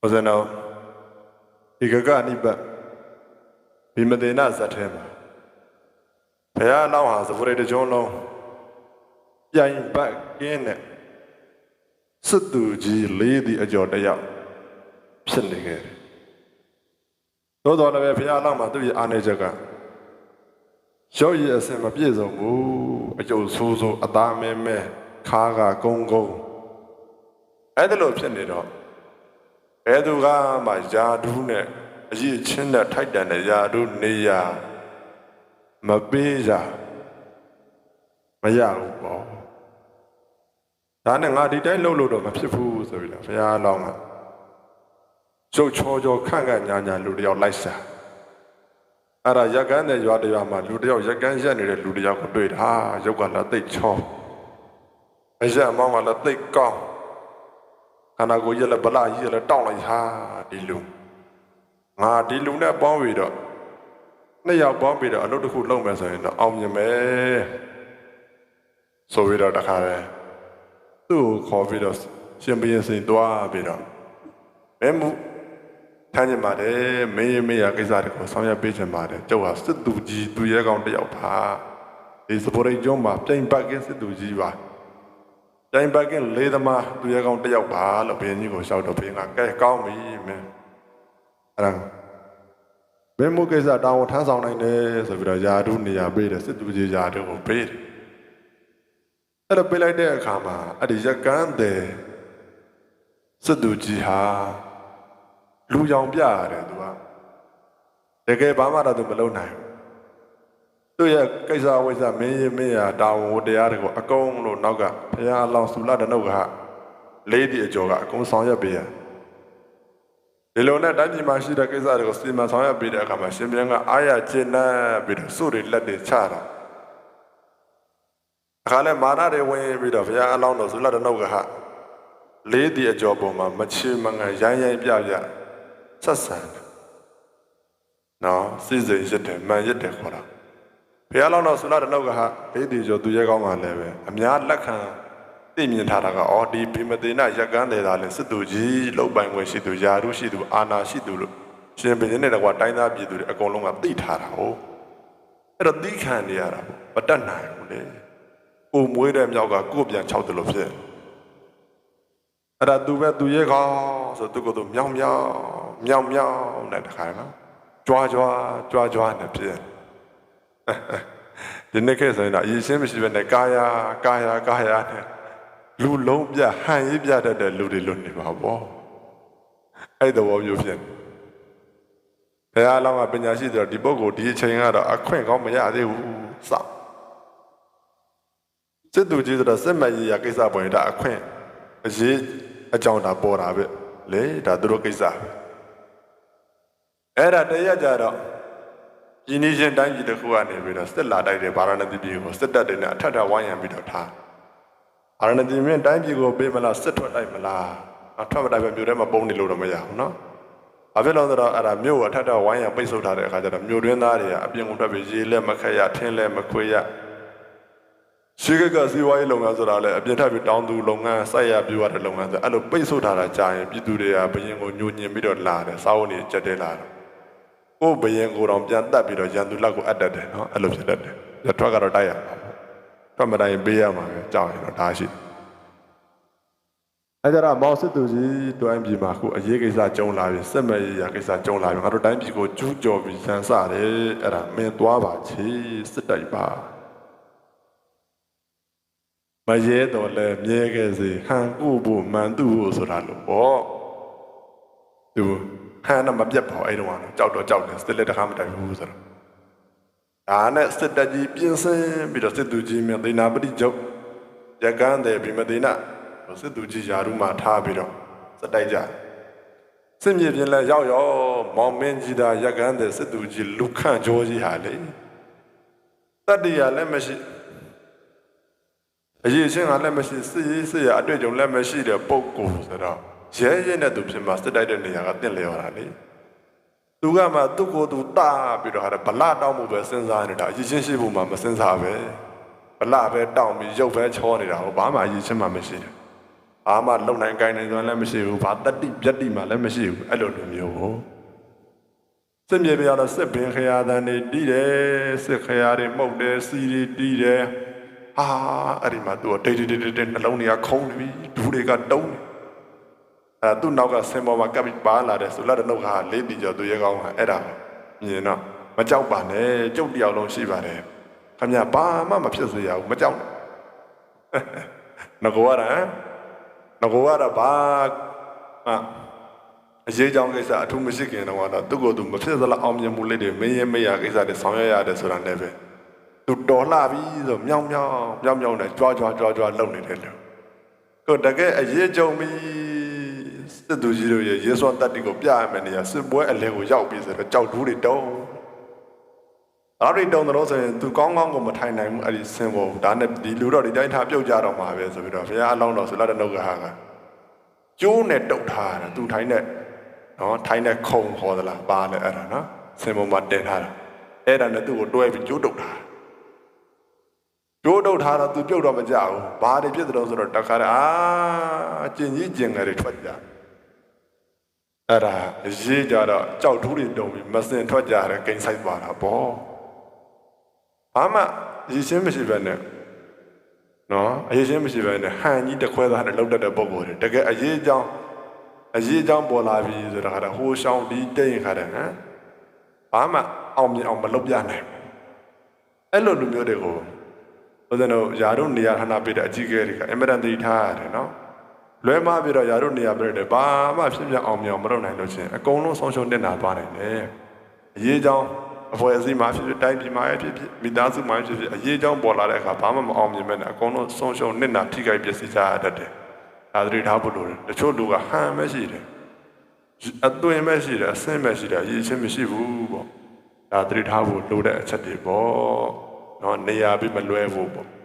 ဟောဇနောဒီကကနိပတ်ဘိမတေနဇတ်ထဲမှာဘုရားအလောင်းဟာသဘရိတကြုံလုံးပြိုင်ပတ်ကင်းတဲ့စစ်သူကြီးလေးဒီအကျော်တစ်ယောက်ဖြစ်နေခဲ့တယ်သို့တော်လည်းပဲဘုရားအလောင်းမှာသူ့ရဲ့အာနေချက်ကရုပ်ရည်အစင်မပြည့်စုံဘူးအကျုပ်ဆိုးဆိုးအသားမဲမဲခါကကုန်းကုန်းအဲ့ဒါလိုဖြစ်နေတော့ ဘယ်သူကမှယာဒူးနဲ့အရေးချင်းနဲ့ထိုက်တန်တဲ့ယာဒူးနေရမပေးကြမရဘူးပေါ့ဒါနဲ့ငါဒီတိုင်းလှုပ်လို့တော့မဖြစ်ဘူးဆိုပြီးတော့ဘုရားလောင်းကကျုပ်ချောချောခန့်ခန့်ညာညာလူတယောက်လိုက်စားအဲ့ဒါရက်ကန်းတဲ့ရွာတရွာမှာလူတယောက်ရက်ကန်းရက်နေတဲ့လူတယောက်ကိုတွေ့တာဟာရုပ်ကလည်းသိတ်ချောအရက်မောင်းကလည်းသိတ်ကောင်း ခန္ဓာကိုယ်ရက်လက်ဗလာကြီးရက်လက်တောင့်လိုက်ဟာဒီလူငါဒီလူနဲ့ပေါင်းပြီးတော့နှစ်ယောက်ပေါင်းပြီးတော့အလုပ်တစ်ခုလုပ်မယ်ဆိုရင်တော့အောင်မြင်မယ်ဆိုပြီးတော့တခါလဲသူ့ကိုခေါ်ပြီးတော့ရှင်ဘရင်စင်တွားပြီးတော့မဲမှုထမ်းကျင်ပါတယ်မင်းရမေးရကိစ္စတွေကိုဆောင်ရွက်ပေးချင်ပါတယ်ကျုပ်ဟာစစ်သူကြီးသူရဲကောင်းတစ်ယောက်ပါဒီစပေါ်ရိတ်ကျွန်းမှာပြိုင်ပတ်ကင်းစစ်သူကြီးပါ တိုင်ပတ်ကင်းလေးသမားသူရဲကောင်းတစ်ယောက်ပါလို့ဘုရင်ကြီးကိုရှောက်တော့ဘုရင်ကကဲကောင်းပြီမင်းအဲ့ဒါမင်းမုကိစ္စတောင်းထမ်းဆောင်နိုင်တယ်ဆိုပြီးတော့ယာတုနေရာပေးတယ်စစ်သူကြီးယာတုကိုပေးတယ်အဲ့တော့ပေးလိုက်တဲ့အခါမှာအဲ့ဒီရက်ကန်းတဲ့စစ်သူကြီးဟာလူရောင်ပြရတယ်သူကတကယ်ဘာမှတော့သူမလုပ်နိုင်ဘူး သူ့ရဲ့ကိစ္စဝိစ္စမင်းရမင်းရတာဝန်ဝတ္တရားတွေကိုအကုန်လို့နောက်ကဘုရားအလောင်းစုလတဲ့နှုတ်ကလေးဒီအကျော်ကအကုန်ဆောင်ရွက်ပေးရဒီလိုနဲ့တိုင်းပြည်မှာရှိတဲ့ကိစ္စတွေကိုစီမံဆောင်ရွက်ပေးတဲ့အခါမှာရှင်ပြန်ကအားရကျင့်တဲ့ပြီးတော့စုတွေလက်တွေချတာအခါလဲမာနတွေဝင်ပြီးတော့ဘုရားအလောင်းတော်စုလတဲ့နှုတ်ကဟာလေးဒီအကျော်ပေါ်မှာမချေမငန်ရိုင်းရိုင်းပြပြဆက်ဆံတယ်နော်စိစိမ်ရစ်တယ်မှန်ရစ်တယ်ခေါ်တာ ဘုရားလောင်းတော်ဆုလာတဲ့နောက်ကဟာဒေဒီကျော်သူရဲကောင်းကလည်းပဲအများလက်ခံသိမြင်ထားတာကအော်ဒီဘိမသေနရက်ကန်းတယ်သာလဲစစ်သူကြီးလောက်ပိုင်ခွင့်ရှိသူယာရုရှိသူအာနာရှိသူလို့ရှင်ဘုရင်နဲ့တကွာတိုင်းသားပြည်သူတွေအကုန်လုံးကသိထားတာဟုတ်အဲ့တော့သိခံနေရတာမတတ်နိုင်ဘူးလေကိုမွေးတဲ့မြောက်ကကိုပြန်၆တယ်လို့ဖြစ်အဲ့ဒါသူပဲသူရဲကောင်းဆိုသူကသူမြောင်မြောင်မြောင်မြောင်နဲ့တခါနော်ကြွားကြွားကြွားကြွားနဲ့ဖြစ် ဒီနေ့ခေတ်ဆိုရင်တော့အရေးရှင်းမရှိဘဲနဲ့ကာယာကာယာကာယာနဲ့လူလုံးပြဟန်ရေးပြတတ်တဲ့လူတွေလွတ်နေပါဘောအဲ့ the war မျိုးဖြစ်ဘယ်အားလုံးကပညာရှိတယ်ဒီပုဂ္ဂိုလ်ဒီအချိန်ကတော့အခွင့်ကောင်းမရသေးဘူးစစစ်သူကြီးဆိုတော့စစ်မှတ်ရေးရကိစ္စပေါ်ရင်ဒါအခွင့်အရေးအကြောင်းဒါပေါ်တာပဲလေဒါသူတို့ကိစ္စပဲအဲ့ဒါတရက်ကြတော့ ဒီနေ့ချင်းတိုင်းပြည်တစ်ခုကနေပြီးတော့စစ်လာတိုက်တဲ့ဗာရာဏသီပြည်ကိုစစ်တပ်တွေနဲ့အထက်ထပ်ဝိုင်းရံပြီးတော့ထားဗာရာဏသီမြင့်တိုင်းပြည်ကိုပေးမလားစစ်ထွက်တိုက်မလားအထွက်မတိုက်ပဲမြို့ထဲမှာပုံနေလို့တော့မရဘူးနော်ဘာဖြစ်လို့လဲဆိုတော့အဲ့ဒါမြို့ကိုအထက်ထပ်ဝိုင်းရံပိတ်ဆို့ထားတဲ့အခါကျတော့မြို့တွင်းသားတွေကအပြင်ကိုထွက်ပြီးရေလက်မခက်ရထင်းလက်မခွေရရှိကကစီဝိုင်းလုပ်ငန်းဆိုတာလည်းအပြင်ထပ်ပြီးတောင်းသူလုပ်ငန်းစိုက်ရပြူရတဲ့လုပ်ငန်းဆိုအဲ့လိုပိတ်ဆို့ထားတာကြာရင်ပြည်သူတွေကဘရင်ကိုညှို့ညင်ပြီးတော့လာတယ်စာအုပ်တွေကြက်တဲလာတယ် ကိုယ်ဘယင်ကိုယ်တော်ပြန်တက်ပြီးတော့ရန်သူလက်ကိုအပ်တတ်တယ်နော်အဲ့လိုဖြစ်တတ်တယ်။ဒါထွက်ကတော့တိုက်ရမှာပေါ့။ထွက်မတိုက်ရင်ပေးရမှာပဲကြောက်ရင်တော့ဒါရှိတယ်။အဲ့ဒါမောင်စစ်သူကြီးတွိုင်းပြည်မှာခုအရေးကိစ္စကြုံလာပြီစစ်မဲ့ရေးရာကိစ္စကြုံလာပြီငါတို့တိုင်းပြည်ကိုကျူးကျော်ပြီးရန်စတယ်အဲ့ဒါမင်းသွားပါချေစစ်တိုက်ပါမရဲတော့လဲမြဲခဲ့စေဟန်ကုဖို့မန်သူဖို့ဆိုတာလို့ပေါ့သူ ဟန်တော့မပြတ်ပါဘူးအဲ့တော့ကတော့ကြောက်တော့ကြောက်တယ်စစ်လက်တခါမတိုက်ဘူးဆိုတော့ဒါနဲ့စစ်တပ်ကြီးပြင်ဆင်ပြီးတော့စစ်သူကြီးမြတ်သေနာပတိချုပ်ရကန်းတယ်ဘိမသေနစစ်သူကြီးယာရုမှာထားပြီးတော့စစ်တိုက်ကြတယ်စစ်မြေပြင်လဲရောက်ရောမောင်မင်းကြီးသာရကန်းတဲ့စစ်သူကြီးလူခန့်ကြောကြီးဟာလေတတ္တိယလည်းမရှိအရေးချင်းကလည်းမရှိစစ်ရေးစစ်ရအတွေ့အကြုံလည်းမရှိတဲ့ပုံကိုဆိုတော့ ရဲရဲနဲ့သူဖြစ်မှာစစ်တိုက်တဲ့နေရာကတင့်လျော်တာလေသူကမှသူ့ကိုယ်သူတာပြီးတော့ဟာဗလာတောင်းမှုပဲစဉ်းစားနေတာအရေးချင်းရှိဖို့မှမစဉ်းစားပဲဗလာပဲတောင်းပြီးရုပ်ပဲချောနေတာဟောဘာမှအရေးချင်းမှမရှိတယ်ဘာမှလုံနိုင်ကိုင်းနိုင်စွမ်းလည်းမရှိဘူးဘာတတိပြတ်တိမှလည်းမရှိဘူးအဲ့လိုလိုမျိုးကိုစစ်မြေပြရတော့စစ်ဘင်ခရာတန်တွေတီးတယ်စစ်ခရာတွေမှုတ်တယ်စီတွေတီးတယ်ဟာအဲ့ဒီမှာသူကတိတ်တိတ်တိတ်တိတ်နှလုံးတွေကခုံးနေပြီဒူးတွေကတုံးနေ အဲသူ့နောက်ကဆင်ပေါ်မှာကပ်ပြီးပါလာတယ်ဆိုလက်တနုတ်ဟာလေးတီကျော်သူရဲကောင်းဟာအဲ့ဒါပဲမြင်တော့မကြောက်ပါနဲ့ကြုတ်တယောက်လုံးရှိပါတယ်ခမရဘာမှမဖြစ်စေရဘူးမကြောက်နဲ့ငကောရဟမ်ငကောရဘာအာအရေးကြောင်းကိစ္စအထူးမရှိခင်တော့တော့သူ့ကိုယ်သူမဖြစ်စလားအောင်မြင်မှုလေးတွေမင်းရင်မရကိစ္စတွေဆောင်ရွက်ရတယ်ဆိုတာနဲ့ပဲသူတော်လှပြီဆိုမြောင်မြောင်မြောင်မြောင်နဲ့ကြွားကြွားကြွားကြွားလုံနေတယ်လို့ကိုတကယ်အရေးကြုံပြီ စစ်သူကြီးတို့ရဲ့ရေစွမ်းတက်တီကိုပြရမယ်နေရစစ်ပွဲအလဲကိုရောက်ပြီဆိုတော့ကြောက်တူးတွေတုံးအဲ့ဒီတုံးတော့ဆိုရင်သူကောင်းကောင်းကိုမထိုင်နိုင်ဘူးအဲ့ဒီဆင်ပေါ်ဒါနဲ့ဒီလူတော့ဒီတိုင်းထားပြုတ်ကြတော့မှာပဲဆိုပြီးတော့ဘုရားအလောင်းတော်ဆိုလာတဲ့နှုတ်ကဟာကကျိုးနဲ့တုတ်ထားတာသူထိုင်တဲ့နော်ထိုင်တဲ့ခုံခေါ်သလားပါလဲအဲ့ဒါနော်ဆင်ပေါ်မှာတင်ထားတာအဲ့ဒါနဲ့သူ့ကိုတွဲပြီးကျိုးတုတ်ထားကျိုးတုတ်ထားတော့သူပြုတ်တော့မကြဘူးဘာတွေဖြစ်သလဲဆိုတော့တခါတည်းအာကျင်ကြီးကျင်ငယ်တွေထွက်ကြ အဲ့ဒါရေးကြတော့ကြောက်ထူးတွေတုံပြီးမစင်ထွက်ကြတယ်ဂိမ်းဆိုင်သွားတာပေါ့ဘာမှရည်ရှင်းမရှိပဲနဲ့နော်အရေးရှင်းမရှိပဲနဲ့ဟန်ကြီးတစ်ခွဲသားနဲ့လောက်တတ်တဲ့ပုံပေါ်တယ်တကယ်အရေးကြောင်းအရေးကြောင်းပေါ်လာပြီဆိုတော့ခါတော့ဟိုရှောင်းဒီတိတ်ရင်ခါတယ်ဟမ်ဘာမှအောင်မြင်အောင်မလုပ်ပြနိုင်ဘူးအဲ့လိုလူမျိုးတွေကိုဦးဇင်းတို့ယာတို့နေရာဌာနပေးတဲ့အကြီးအကဲတွေကအင်မတန်တည်ထားရတယ်နော် လွဲမပြီးတော့ယာတို့နေရာပြတဲ့ဘာမှဖြစ်ပြအောင်မြင်အောင်မလုပ်နိုင်လို့ချင်းအကုန်လုံးဆုံးရှုံးနေတာသွားနိုင်တယ်အရေးကြောင်းအဖွဲ့အစည်းမှာဖြစ်ဖြစ်တိုင်းပြည်မှာဖြစ်ဖြစ်မိသားစုမှာဖြစ်ဖြစ်အရေးကြောင်းပေါ်လာတဲ့အခါဘာမှမအောင်မြင်မဲ့နဲ့အကုန်လုံးဆုံးရှုံးနေတာထိခိုက်ပျက်စီးကြရတတ်တယ်ဒါသတိထားဖို့လိုတယ်တချို့လူကဟန်မရှိတယ်အသွင်မရှိတယ်အဆင့်မရှိတယ်အရေးချင်းမရှိဘူးပေါ့ဒါသတိထားဖို့လိုတဲ့အချက်တွေပေါ့နော်နေရာပြီးမလွဲဘူးပေါ့